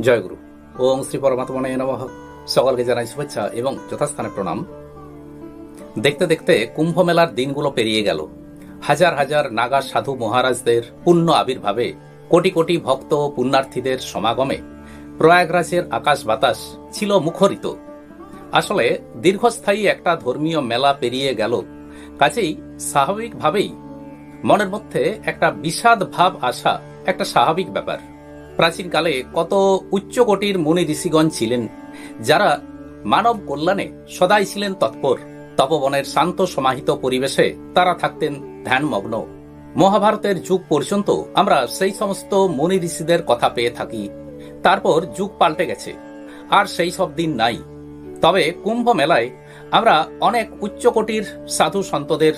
জয়গুরু। ওং শ্রী পরমাত্মনে নমঃ। সকলকে জানাই শুভেচ্ছা এবং যথাস্থানে প্রণাম। দেখতে দেখতে কুম্ভ মেলার দিনগুলো পেরিয়ে গেল। হাজার হাজার নাগা সাধু মহারাজদের পুণ্য আবির্ভাবে কোটি কোটি ভক্ত ও পুণ্যার্থীদের সমাগমে প্রয়াগরাজের আকাশ বাতাস ছিল মুখরিত। আসলে দীর্ঘস্থায়ী একটা ধর্মীয় মেলা পেরিয়ে গেল। কাজেই স্বাভাবিকভাবেই মনের মধ্যে একটা বিষাদ ভাব আসা একটা স্বাভাবিক ব্যাপার। প্রাচীনকালে কত উচ্চকোটির মুনি ঋষিগণ ছিলেন, যারা মানব কল্যাণে সদাই ছিলেন তৎপর। তপবনের শান্ত সমাহিত পরিবেশে তারা থাকতেন ধ্যানমগ্ন। মহাভারতের যুগ পর্যন্ত আমরা সেই সমস্ত মুনি ঋষিদের কথা পেয়ে থাকি। তারপর যুগ পাল্টে গেছে, আর সেই সব দিন নাই। তবে কুম্ভ মেলায় আমরা অনেক উচ্চকোটির সাধু সন্তদের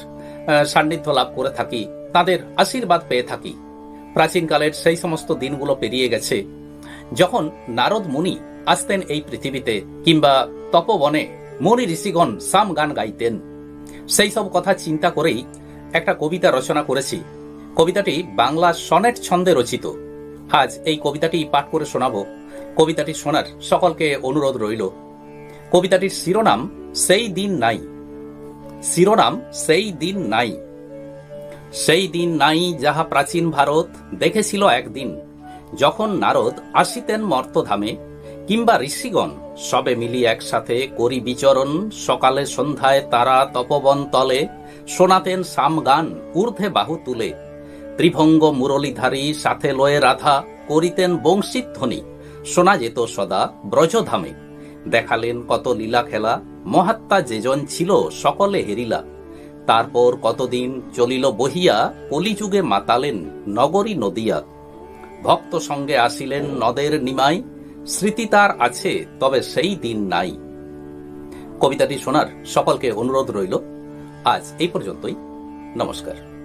সান্নিধ্য লাভ করে থাকি, তাদের আশীর্বাদ পেয়ে থাকি। প্রাচীনকালের সেই সমস্ত দিনগুলো পেরিয়ে গেছে। যখন নারদ মুনি আসতেন এই পৃথিবীতে, কিংবা তপবনে মুনি ঋষিগণ সাম গান গাইতেন। সেই সব কথা চিন্তা করেই একটা কবিতা রচনা করেছি। কবিতাটি বাংলা সনেট ছন্দে রচিত। আজ এই কবিতাটি পাঠ করে শোনাবো। কবিতাটি শোনার সকলকে অনুরোধ রইল। কবিতাটির শিরোনাম, সেই দিন নাই। শিরোনাম, সেই দিন নাই। সেই দিন নাই যাহা প্রাচীন ভারত দেখেছিল একদিন, যখন নারদ আসিতেন মর্তধামে, কিংবা ঋষিগণ সবে মিলি একসাথে করি বিচরণ, সকালে সন্ধ্যায় তারা তপবন তলে, শোনাতেন সামগান ঊর্ধ্বে বাহু তুলে, ত্রিভঙ্গ মুরলীধারী সাথে লয়ে রাধা করিতেন বংশীধ্বনি, শোনা যেত সদা ব্রজধামে, দেখালেন কত লীলা খেলা, মহাত্মা যেজন ছিল সকলে হেরিলা। তারপর কতদিন চলিল বহিয়া, কলিযুগে মাতালেন নগরী নদিয়া। ভক্ত সঙ্গে আসিলেন নদের নিমাই, স্মৃতি তার আছে, তবে সেই দিন নাই। কবিতাটি শোনার সকলকে অনুরোধ রইল। আজ এই পর্যন্তই। নমস্কার।